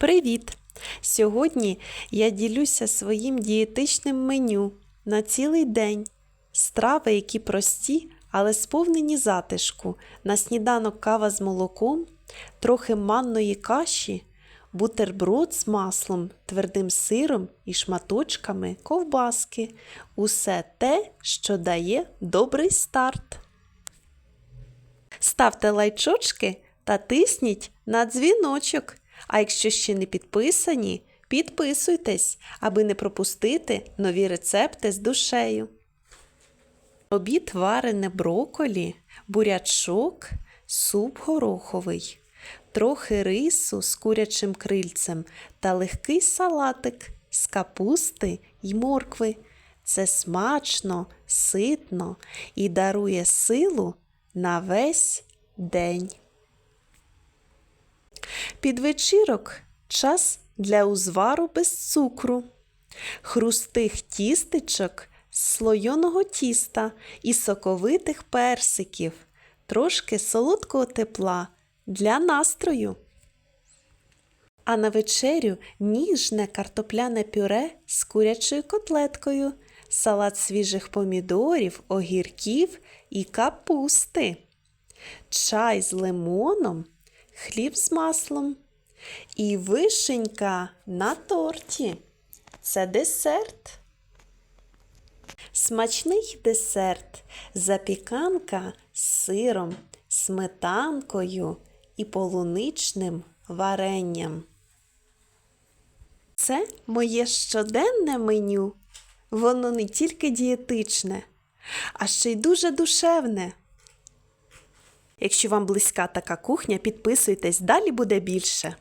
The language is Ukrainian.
Привіт! Сьогодні я ділюся своїм дієтичним меню на цілий день. Страви, які прості, але сповнені затишку. На сніданок кава з молоком, трохи манної каші, бутерброд з маслом, твердим сиром і шматочками ковбаски. Усе те, що дає добрий старт. Ставте лайчочки та тисніть на дзвіночок. А якщо ще не підписані, підписуйтесь, аби не пропустити нові рецепти з душею. Обід варене броколі, бурячок, суп гороховий, трохи рису з курячим крильцем та легкий салатик з капусти й моркви. Це смачно, ситно і дарує силу на весь день. Під вечірок час для узвару без цукру, хрустих тістечок з слойоного тіста і соковитих персиків, трошки солодкого тепла для настрою. А на вечерю ніжне картопляне пюре з курячою котлеткою, салат свіжих помідорів, огірків і капусти, чай з лимоном, хліб з маслом і вишенька на торті. Це десерт. Смачний десерт, запіканка з сиром, сметанкою і полуничним варенням. Це моє щоденне меню. Воно не тільки дієтичне, а ще й дуже душевне. Якщо вам близька така кухня, підписуйтесь, далі буде більше.